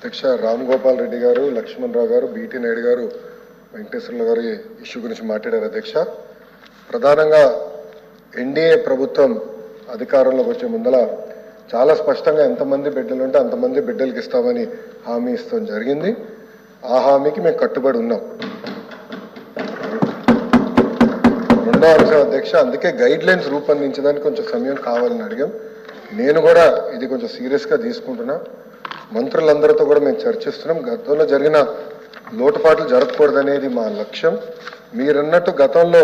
అధ్యక్ష రామ్ గోపాల్ రెడ్డి గారు లక్ష్మణ్ రావు గారు బీటీ నాయుడు గారు వెంకటేశ్వర్ల గారు ఇష్యూ గురించి మాట్లాడారు అధ్యక్ష. ప్రధానంగా ఎన్డీఏ ప్రభుత్వం అధికారంలోకి వచ్చే ముందల చాలా స్పష్టంగా ఎంతమంది బిడ్డలు ఉంటే అంతమంది బిడ్డలకి ఇస్తామని హామీ ఇస్తాం జరిగింది. ఆ హామీకి మేము కట్టుబడి ఉన్నాం. రెండో అంశం అధ్యక్ష అందుకే గైడ్ లైన్స్ రూపొందించడానికి కొంచెం సమయం కావాలని అడిగాం. నేను కూడా ఇది కొంచెం సీరియస్గా తీసుకుంటున్నా. మంత్రులందరితో కూడా మేము చర్చిస్తున్నాం. గతంలో జరిగిన లోటుపాట్లు జరగకూడదనేది మా లక్ష్యం. మీరన్నట్టు గతంలో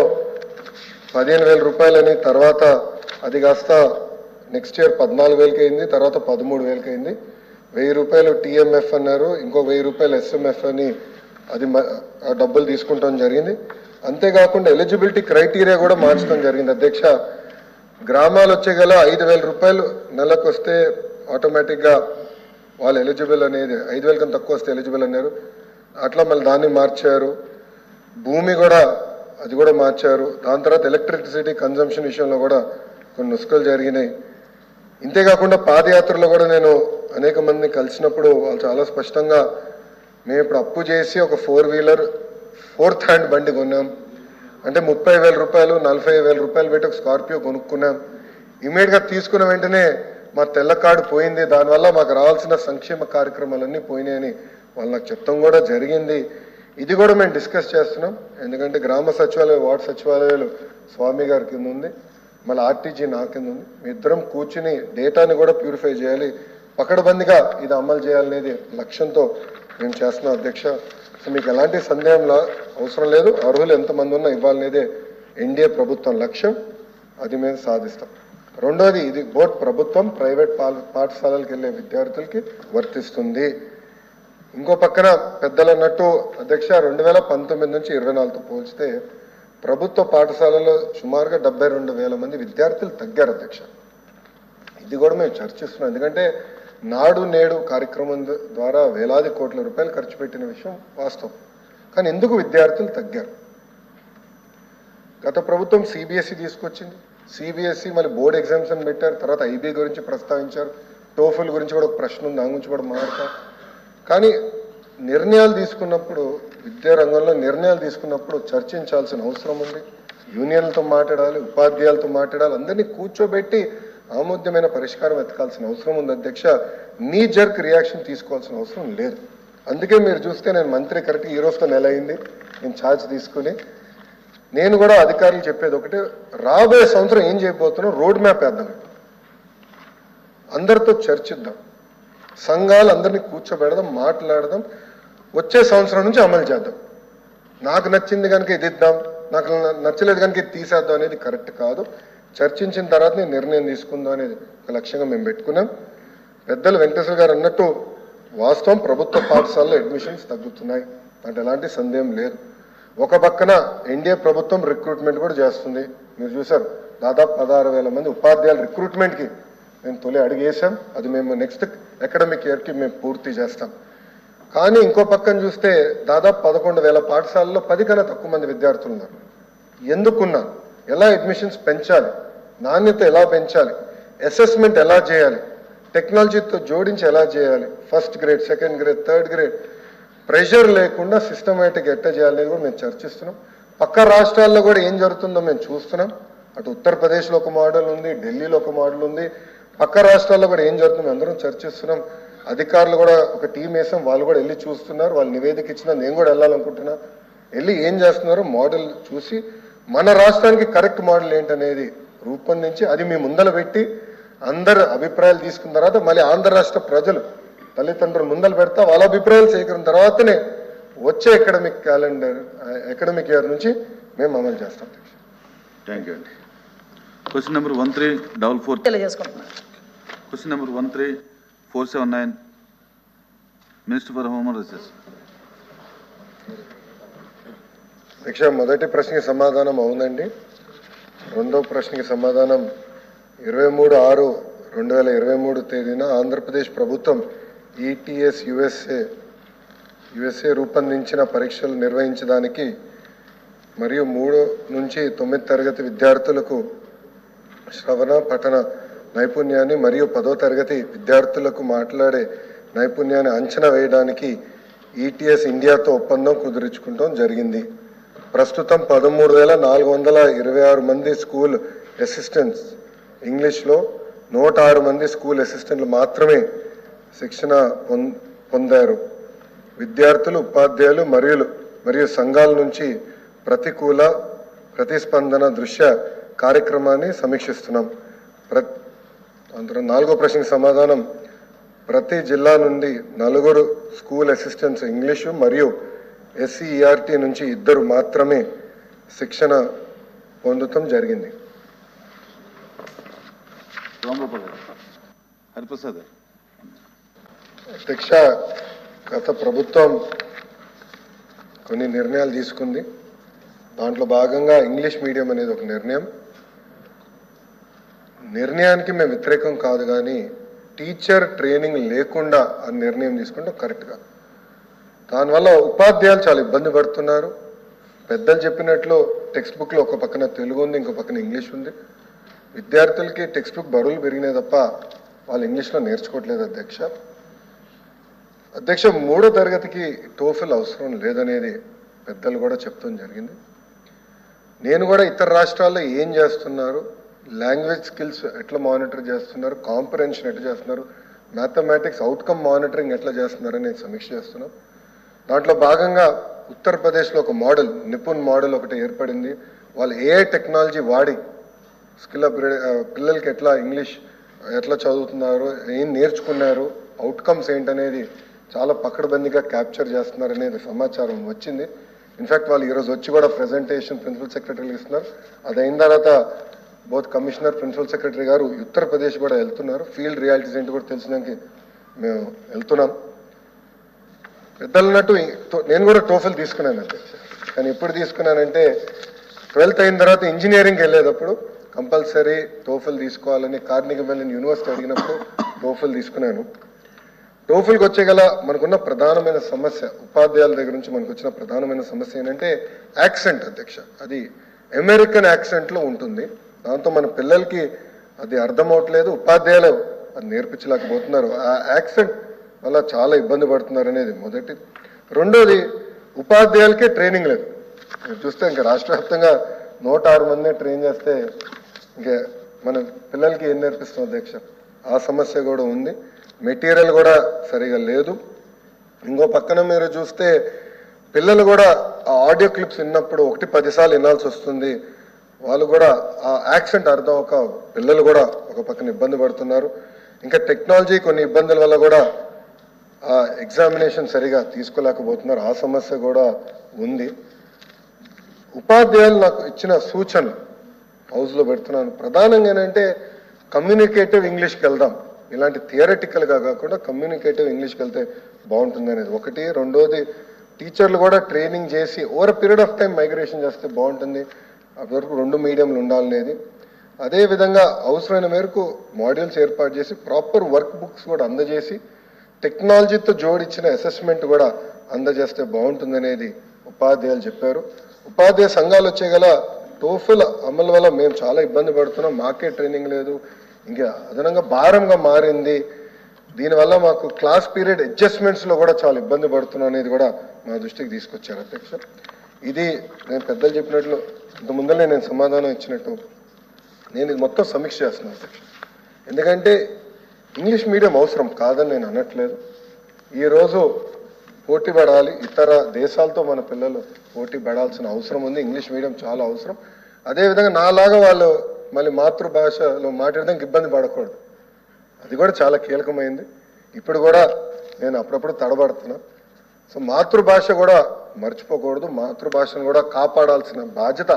పదిహేను వేల రూపాయలని తర్వాత అది కాస్త నెక్స్ట్ ఇయర్ పద్నాలుగు వేలకి అయింది తర్వాత పదమూడు వేలకి అయింది. వెయ్యి రూపాయలు టీఎంఎఫ్ అన్నారు ఇంకో వెయ్యి రూపాయలు ఎస్ఎంఎఫ్ అని అది ఆ డబ్బులు తీసుకుంటాం జరిగింది. అంతేకాకుండా ఎలిజిబిలిటీ క్రైటీరియా కూడా మార్చడం జరిగింది. అధ్యక్ష గ్రామాలు వచ్చే గల ఐదు వేల రూపాయలు నెలకు వస్తే ఆటోమేటిక్గా వాళ్ళు ఎలిజిబుల్ అనేది ఐదు వేల కన్నా తక్కువ వస్తే ఎలిజిబుల్ అన్నారు. అట్లా మళ్ళీ దాన్ని మార్చారు. భూమి కూడా అది కూడా మార్చారు. దాని తర్వాత ఎలక్ట్రిసిటీ కన్జంప్షన్ విషయంలో కూడా కొన్ని నుసుకలు జరిగినాయి. ఇంతేకాకుండా పాదయాత్రలో కూడా నేను అనేక మందిని కలిసినప్పుడు వాళ్ళు చాలా స్పష్టంగా మేము ఇప్పుడు అప్పు చేసి ఒక ఫోర్ వీలర్ ఫోర్త్ హ్యాండ్ బండి కొన్నాం. అంటే ముప్పై వేల రూపాయలు నలభై వేల రూపాయలు పెట్టి ఒక స్కార్పియో కొనుక్కున్నాం. ఇమీడియట్గా తీసుకున్న వెంటనే మా తెల్ల కార్డు పోయింది. దానివల్ల మాకు రావాల్సిన సంక్షేమ కార్యక్రమాలన్నీ పోయినాయని వాళ్ళు నాకు చెప్తాం కూడా జరిగింది. ఇది కూడా మేము డిస్కస్ చేస్తున్నాం. ఎందుకంటే గ్రామ సచివాలయం వార్డు సచివాలయాలు స్వామి గారి కింద ఉంది. మళ్ళీ ఆర్టీజీ నా కింద ఉంది. మీ ఇద్దరం కూర్చుని డేటాని కూడా ప్యూరిఫై చేయాలి. పకడబందిగా ఇది అమలు చేయాలనేది లక్ష్యంతో మేము చేస్తున్నాం అధ్యక్ష. సో మీకు ఎలాంటి సందేహం లా- అవసరం లేదు. అర్హులు ఎంతమంది ఉన్నా ఇవ్వాలనేదే ఎన్డీఏ ప్రభుత్వం లక్ష్యం. అది మేము సాధిస్తాం. రెండోది ఇది బోర్డ్ ప్రభుత్వం ప్రైవేట్ పాఠశాలలకు వెళ్ళే విద్యార్థులకి వర్తిస్తుంది. ఇంకో పక్కన పెద్దలు అన్నట్టు అధ్యక్ష రెండు వేల పంతొమ్మిది నుంచి ఇరవై నాలుగుతో పోల్చితే ప్రభుత్వ పాఠశాలలో సుమారుగా డెబ్బై రెండు వేల మంది విద్యార్థులు తగ్గారు అధ్యక్ష. ఇది కూడా మేము చర్చిస్తున్నాం. ఎందుకంటే నాడు నేడు కార్యక్రమం ద్వారా వేలాది కోట్ల రూపాయలు ఖర్చు పెట్టిన విషయం వాస్తవం. కానీ ఎందుకు విద్యార్థులు తగ్గారు? గత ప్రభుత్వం సిబిఎస్ఈ తీసుకొచ్చింది. సిబిఎస్ఈ మళ్ళీ బోర్డ్ ఎగ్జామ్స్ అని పెట్టారు తర్వాత ఐబీ గురించి ప్రస్తావించారు. టోఫుల్ గురించి కూడా ఒక ప్రశ్న ఉంది దాని గురించి కూడా మాట్లాడతాం. కానీ నిర్ణయాలు తీసుకున్నప్పుడు విద్యా రంగంలో నిర్ణయాలు తీసుకున్నప్పుడు చర్చించాల్సిన అవసరం ఉంది. యూనియన్లతో మాట్లాడాలి ఉపాధ్యాయులతో మాట్లాడాలి అందరినీ కూర్చోబెట్టి ఆమోద్యమైన పరిష్కారం వెతకాల్సిన అవసరం ఉంది. అధ్యక్ష నీ జర్క్ రియాక్షన్ తీసుకోవాల్సిన అవసరం లేదు. అందుకే మీరు చూస్తే నేను మంత్రి కరెక్ట్ ఈ రోజుతో నెల అయింది? నేను ఛార్జ్ తీసుకుని నేను కూడా అధికారులు చెప్పేది ఒకటి రాబోయే సంవత్సరం ఏం చేయబోతున్నాం? రోడ్ మ్యాప్ వేద్దాం. అందరితో చర్చిద్దాం. సంఘాలు అందరినీ కూర్చోబెడదాం మాట్లాడదాం. వచ్చే సంవత్సరం నుంచి అమలు చేద్దాం. నాకు నచ్చింది కనుక ఇది ఇద్దాం నాకు నచ్చలేదు కనుక ఇది తీసేద్దాం అనేది కరెక్ట్ కాదు. చర్చించిన తర్వాత నేను నిర్ణయం తీసుకుందాం అనేది ఒక లక్ష్యంగా మేము పెట్టుకున్నాం. పెద్దలు వెంకటేశ్వర గారు అన్నట్టు వాస్తవం ప్రభుత్వ పాఠశాలలో అడ్మిషన్స్ తగ్గుతున్నాయి. అంటే ఎలాంటి సందేహం లేదు. ఒక పక్కన ఎన్డీఏ ప్రభుత్వం రిక్రూట్మెంట్ కూడా చేస్తుంది. మీరు చూసారు దాదాపు పదహారు వేల మంది ఉపాధ్యాయులు రిక్రూట్మెంట్కి మేము తొలి అడిగేసాం అది మేము నెక్స్ట్ అకాడమిక్ ఇయర్కి మేము పూర్తి చేస్తాం. కానీ ఇంకో పక్కన చూస్తే దాదాపు పదకొండు వేల పాఠశాలలో పది కన్నా తక్కువ మంది విద్యార్థులు ఉన్నారు. ఎందుకున్నా? ఎలా అడ్మిషన్స్ పెంచాలి? నాణ్యత ఎలా పెంచాలి? అసెస్మెంట్ ఎలా చేయాలి? టెక్నాలజీతో జోడించి ఎలా చేయాలి? First grade second grade third grade pressure లేకుండా సిస్టమేటిక్ ఎట్ట చేయాలనేది కూడా మేము చర్చిస్తున్నాం. పక్క రాష్ట్రాల్లో కూడా ఏం జరుగుతుందో మేము చూస్తున్నాం. అటు ఉత్తరప్రదేశ్లో ఒక మోడల్ ఉంది ఢిల్లీలో ఒక మోడల్ ఉంది. పక్క రాష్ట్రాల్లో కూడా ఏం జరుగుతుందో అందరం చర్చిస్తున్నాం. అధికారులు కూడా ఒక టీం వేసాం. వాళ్ళు కూడా వెళ్ళి చూస్తున్నారు. వాళ్ళు నివేదిక ఇచ్చినా నేను కూడా వెళ్ళాలనుకుంటున్నా. వెళ్ళి ఏం చేస్తున్నారు మోడల్ చూసి మన రాష్ట్రానికి కరెక్ట్ మోడల్ ఏంటనేది రూపొందించి అది మీ ముందల పెట్టి అందరు అభిప్రాయాలు తీసుకున్న తర్వాత మళ్ళీ ఆంధ్ర రాష్ట్ర ప్రజలు తల్లిదండ్రులు ముందలు పెడతా వాళ్ళ అభిప్రాయాలు సేకరించిన తర్వాతనే వచ్చే అకాడమిక్ క్యాలెండర్ అకాడమిక్ ఇయర్ నుంచి మేము అమలు చేస్తాం. థ్యాంక్ యూ అండి question number one three double four తెలియజేసుకుంటున్నాను. Question number one three four seven nine minister for home recess శిక్ష మొదటి ప్రశ్నకి సమాధానం అవునండి. రెండో ప్రశ్నకి సమాధానం ఇరవై మూడు ఆరు రెండు వేల ఇరవై మూడు తేదీన ఆంధ్రప్రదేశ్ ప్రభుత్వం ఈటీఎస్ యుఎస్ఏ యుఎస్ఏ రూపొందించిన పరీక్షలు నిర్వహించడానికి మరియు మూడు నుంచి తొమ్మిది తరగతి విద్యార్థులకు శ్రవణ పఠన నైపుణ్యాన్ని మరియు పదో తరగతి విద్యార్థులకు మాట్లాడే నైపుణ్యాన్ని అంచనా వేయడానికి ఈటీఎస్ ఇండియాతో ఒప్పందం కుదుర్చుకుంటాం జరిగింది. ప్రస్తుతం పదమూడు వేల నాలుగు వందల ఇరవై ఆరు మంది స్కూల్ అసిస్టెంట్స్ ఇంగ్లీష్లో నూట ఆరు మంది స్కూల్ అసిస్టెంట్లు మాత్రమే శిక్షణ పొందారు. విద్యార్థులు ఉపాధ్యాయులు మరియు మరియు సంఘాల నుంచి ప్రతికూల ప్రతిస్పందన దృశ్య కార్యక్రమాన్ని సమీక్షిస్తున్నాం. ప్ర అందులో నాలుగో ప్రశ్నకు సమాధానం. ప్రతి జిల్లా నుండి నలుగురు స్కూల్ అసిస్టెంట్స్ ఇంగ్లీషు మరియు ఎస్సీఈఆర్టీ నుంచి ఇద్దరు మాత్రమే శిక్షణ పొందటం జరిగింది. హరిప్రసాద్ గారు. అధ్యక్ష గత ప్రభుత్వం కొన్ని నిర్ణయాలు తీసుకుంది. దాంట్లో భాగంగా ఇంగ్లీష్ మీడియం అనేది ఒక నిర్ణయం. నిర్ణయానికి మేము వ్యతిరేకం కాదు కానీ టీచర్ ట్రైనింగ్ లేకుండా ఆ నిర్ణయం తీసుకుంటే కరెక్ట్గా. దానివల్ల ఉపాధ్యాయులు చాలా ఇబ్బంది పడుతున్నారు. పెద్దలు చెప్పినట్లు టెక్స్ట్ బుక్లో ఒక పక్కన తెలుగు ఉంది ఇంకో పక్కన ఇంగ్లీష్ ఉంది. విద్యార్థులకి టెక్స్ట్ బుక్ బరువులు పెరిగినాయి తప్ప వాళ్ళు ఇంగ్లీష్లో నేర్చుకోవట్లేదు అధ్యక్ష. అధ్యక్ష మూడో తరగతికి టోఫిల్ అవసరం లేదనేది పెద్దలు కూడా చెప్తాం జరిగింది. నేను కూడా ఇతర రాష్ట్రాల్లో ఏం చేస్తున్నారు లాంగ్వేజ్ స్కిల్స్ ఎట్లా మానిటర్ చేస్తున్నారు కాంపిరెన్షన్ ఎట్లా చేస్తున్నారు మ్యాథమెటిక్స్ అవుట్కమ్ మానిటరింగ్ ఎట్లా చేస్తున్నారని నేను సమీక్ష చేస్తున్నాం. దాంట్లో భాగంగా ఉత్తరప్రదేశ్లో ఒక మోడల్ నిపుణ్ మోడల్ ఒకటి ఏర్పడింది. వాళ్ళు ఏఐ టెక్నాలజీ వాడి స్కిల్ పిల్లలకి ఎట్లా ఇంగ్లీష్ ఎట్లా చదువుతున్నారు ఏం నేర్చుకున్నారు అవుట్కమ్స్ ఏంటనేది చాలా పకడ్బందీగా క్యాప్చర్ చేస్తున్నారు అనేది సమాచారం వచ్చింది. ఇన్ఫాక్ట్ వాళ్ళు ఈరోజు వచ్చి కూడా ప్రెజెంటేషన్ ప్రిన్సిపల్ సెక్రటరీకి ఇస్తున్నారు. అది అయిన తర్వాత బోత్ కమిషనర్ ప్రిన్సిపల్ సెక్రటరీ గారు ఉత్తరప్రదేశ్ కూడా వెళ్తున్నారు. ఫీల్డ్ రియాలిటీస్ ఏంటి కూడా తెలిసినాక మేము వెళ్తున్నాం. పెద్దలున్నట్టు నేను కూడా టోఫెల్ తీసుకున్నాను కానీ ఎప్పుడు తీసుకున్నానంటే ట్వెల్త్ అయిన తర్వాత ఇంజనీరింగ్ వెళ్ళేటప్పుడు కంపల్సరీ టోఫెల్ తీసుకోవాలని కార్నిక వెళ్ళిన యూనివర్సిటీ అడిగినప్పుడు టోఫెల్ తీసుకున్నాను. టోఫుల్కి వచ్చే గల మనకున్న ప్రధానమైన సమస్య ఉపాధ్యాయుల దగ్గర నుంచి మనకు వచ్చిన ప్రధానమైన సమస్య ఏంటంటే యాక్సెంట్ అధ్యక్ష. అది అమెరికన్ యాక్సెంట్లో ఉంటుంది. దాంతో మన పిల్లలకి అది అర్థమవట్లేదు. ఉపాధ్యాయులు అది నేర్పించలేకపోతున్నారు. ఆ యాక్సెంట్ వల్ల చాలా ఇబ్బంది పడుతున్నారు అనేది మొదటి. రెండోది ఉపాధ్యాయులకే ట్రైనింగ్ లేదు. మీరు చూస్తే ఇంకా రాష్ట్ర వ్యాప్తంగా నూట ఆరు మందిని ట్రైన్ చేస్తే ఇంకా మన పిల్లలకి ఏం నేర్పిస్తాం అధ్యక్ష? ఆ సమస్య కూడా ఉంది. మెటీరియల్ కూడా సరిగా లేదు. ఇంకో పక్కన మీరు చూస్తే పిల్లలు కూడా ఆ ఆడియో క్లిప్స్ విన్నప్పుడు ఒకటి పదిసార్లు వినాల్సి వస్తుంది. వాళ్ళు కూడా ఆ యాక్సెంట్ అర్థం ఒక పిల్లలు కూడా ఒక పక్కన ఇబ్బంది పడుతున్నారు. ఇంకా టెక్నాలజీ కొన్ని ఇబ్బందుల వల్ల కూడా ఆ ఎగ్జామినేషన్ సరిగా తీసుకోలేకపోతున్నారు. ఆ సమస్య కూడా ఉంది. ఉపాధ్యాయులు నాకు ఇచ్చిన సూచన హౌస్లో పెడుతున్నాను. ప్రధానంగా ఏంటంటే కమ్యూనికేటివ్ ఇంగ్లీష్కి వెళ్దాం. ఇలాంటి థియరటికల్గా కాకుండా కమ్యూనికేటివ్ ఇంగ్లీష్కి వెళ్తే బాగుంటుంది అనేది ఒకటి. రెండోది టీచర్లు కూడా ట్రైనింగ్ చేసి over period of time migration చేస్తే బాగుంటుంది. అప్పటివరకు రెండు మీడియంలు ఉండాలనేది అదేవిధంగా అవసరమైన మేరకు మాడ్యూల్స్ ఏర్పాటు చేసి ప్రాపర్ వర్క్ బుక్స్ కూడా అందజేసి టెక్నాలజీతో జోడించిన అసెస్మెంట్ కూడా అందజేస్తే బాగుంటుందనేది ఉపాధ్యాయులు చెప్పారు. ఉపాధ్యాయ సంఘాలు వచ్చే తోఫుల అమలు వల్ల మేము చాలా ఇబ్బంది పడుతున్నాం. మాకే ట్రైనింగ్ లేదు. ఇంకా అదనంగా భారంగా మారింది. దీనివల్ల మాకు క్లాస్ పీరియడ్ అడ్జస్ట్మెంట్స్లో కూడా చాలా ఇబ్బంది పడుతున్నాం అనేది కూడా మా దృష్టికి తీసుకొచ్చారు అధ్యక్ష. ఇది నేను పెద్దలు చెప్పినట్లు ఇంత ముందరే నేను సమాధానం ఇచ్చినట్టు నేను ఇది మొత్తం సమీక్ష చేస్తున్నాను అధ్యక్ష. ఎందుకంటే ఇంగ్లీష్ మీడియం అవసరం కాదని నేను అనట్లేదు. ఈరోజు పోటీ పడాలి. ఇతర దేశాలతో మన పిల్లలు పోటీ పడాల్సిన అవసరం ఉంది. ఇంగ్లీష్ మీడియం చాలా అవసరం. అదేవిధంగా నాలాగా వాళ్ళు మళ్ళీ మాతృభాషలో మాట్లాడడానికి ఇబ్బంది పడకూడదు. అది కూడా చాలా కీలకమైంది. ఇప్పుడు కూడా నేను అప్పుడప్పుడు తడబడుతున్నా. సో మాతృభాష కూడా మర్చిపోకూడదు. మాతృభాషను కూడా కాపాడాల్సిన బాధ్యత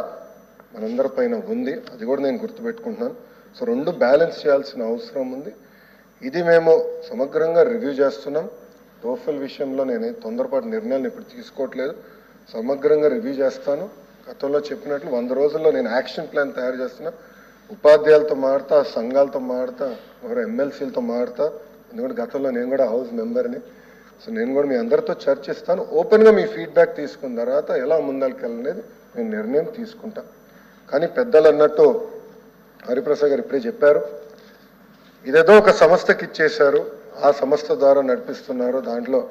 మనందరి పైన ఉంది. అది కూడా నేను గుర్తుపెట్టుకుంటున్నాను. సో రెండు బ్యాలెన్స్ చేయాల్సిన అవసరం ఉంది. ఇది మేము సమగ్రంగా రివ్యూ చేస్తున్నాం. టోఫెల్ విషయంలో నేను తొందరపాటు నిర్ణయాలు ఇప్పుడు తీసుకోవట్లేదు. సమగ్రంగా రివ్యూ చేస్తాను. గతంలో చెప్పినట్లు వంద రోజుల్లో నేను యాక్షన్ ప్లాన్ తయారు చేస్తున్నా. ఉపాధ్యాయులతో మాడతా సంఘాలతో మాడతా ఎవరు ఎమ్మెల్సీలతో మాడతా. ఎందుకంటే గతంలో నేను కూడా హౌస్ మెంబర్ని సో నేను కూడా మీ అందరితో చర్చిస్తాను. ఓపెన్గా మీ ఫీడ్బ్యాక్ తీసుకున్న తర్వాత ఎలా ముందరికెళ్ళనేది నేను నిర్ణయం తీసుకుంటా. కానీ పెద్దలు అన్నట్టు హరిప్రసాద్ గారు ఇప్పుడే చెప్పారు. ఇదేదో ఒక సంస్థకి ఇచ్చేశారు. ఆ సంస్థ ద్వారా నడిపిస్తున్నారో. దాంట్లో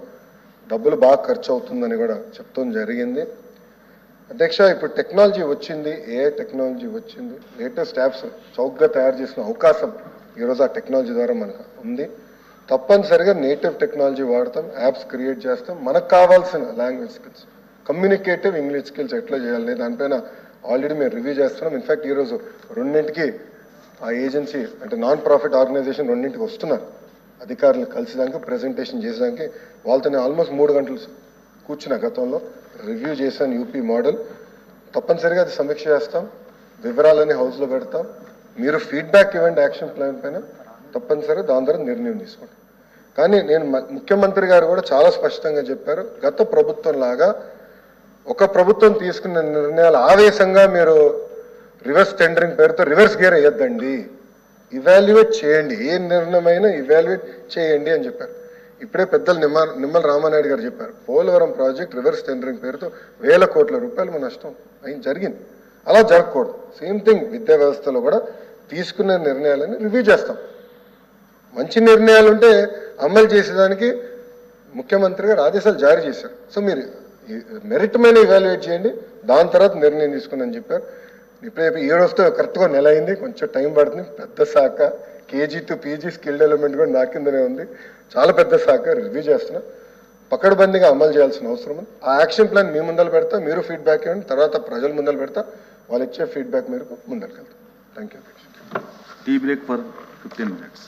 డబ్బులు బాగా ఖర్చు అవుతుందని కూడా చెప్తాం జరిగింది. అధ్యక్ష ఇప్పుడు టెక్నాలజీ వచ్చింది. ఏ టెక్నాలజీ వచ్చింది? లేటెస్ట్ యాప్స్ చౌకగా తయారు చేసిన అవకాశం ఈరోజు ఆ టెక్నాలజీ ద్వారా మనకు ఉంది. తప్పనిసరిగా నేటివ్ టెక్నాలజీ వాడతాం యాప్స్ క్రియేట్ చేస్తాం. మనకు కావాల్సిన language skills communicative English skills ఎట్లా చేయాలి? దానిపైన ఆల్రెడీ మేము రివ్యూ చేస్తున్నాం. ఇన్ఫ్యాక్ట్ ఈరోజు రెండింటికి ఆ ఏజెన్సీ అంటే నాన్ ప్రాఫిట్ ఆర్గనైజేషన్ రెండింటికి వస్తున్నారు. అధికారులు కలిసినాక ప్రెజెంటేషన్ చేసేదానికి వాళ్ళతో ఆల్మోస్ట్ మూడు గంటలు కూర్చున్న గతంలో. రివ్యూ చేశాను యూపీ మోడల్ తప్పనిసరిగా అది సమీక్ష చేస్తాం. వివరాలని హౌస్లో పెడతాం. మీరు ఫీడ్బ్యాక్ ఇవ్వండి యాక్షన్ ప్లాన్ పైన. తప్పనిసరిగా దాని ద్వారా నిర్ణయం తీసుకోండి. కానీ నేను ముఖ్యమంత్రి గారు కూడా చాలా స్పష్టంగా చెప్పారు. గత ప్రభుత్వం లాగా ఒక ప్రభుత్వం తీసుకున్న నిర్ణయాలు ఆవేశంగా మీరు రివర్స్ టెండరింగ్ పేరుతో రివర్స్ గేర్ వేయొద్దండి. ఇవాల్యుయేట్ చేయండి. ఏ నిర్ణయమైనా ఇవాల్యుయేట్ చేయండి అని చెప్పారు. ఇప్పుడే పెద్దలు నిమ్మ నిమ్మల రామానాయుడు గారు చెప్పారు. పోలవరం ప్రాజెక్ట్ రివర్స్ టెండరింగ్ పేరుతో వేల కోట్ల రూపాయలు మన నష్టం అయింది జరిగింది. అలా జరగకూడదు. సేమ్ థింగ్ విద్యా వ్యవస్థలో కూడా తీసుకున్న నిర్ణయాలని రివ్యూ చేస్తాం. మంచి నిర్ణయాలు ఉంటే అమలు చేసేదానికి ముఖ్యమంత్రి గారు ఆదేశాలు జారీ చేశారు. సో మీరు మెరిట్ మైన ఇవాల్యుయేట్ చేయండి. దాని తర్వాత నిర్ణయం తీసుకుని అని చెప్పారు. ఇప్పుడే ఈ రోజుతో కరెక్ట్గా నెల అయింది కొంచెం టైం పడుతుంది పెద్ద శాఖ KG to PG skill development కూడా నా కిందనే ఉంది చాలా పెద్ద శాఖ రివ్యూ చేస్తున్నా పకడ్బందీగా అమలు చేయాల్సిన అవసరం ఉంది ఆ యాక్షన్ ప్లాన్ మీ ముందర పెడతా మీరు ఫీడ్బ్యాక్ ఇవ్వండి తర్వాత ప్రజలు ముందర పెడతా వాళ్ళు ఇచ్చే ఫీడ్బ్యాక్ మీరు ముందరికి వెళ్తాం thank you tea break for fifteen minutes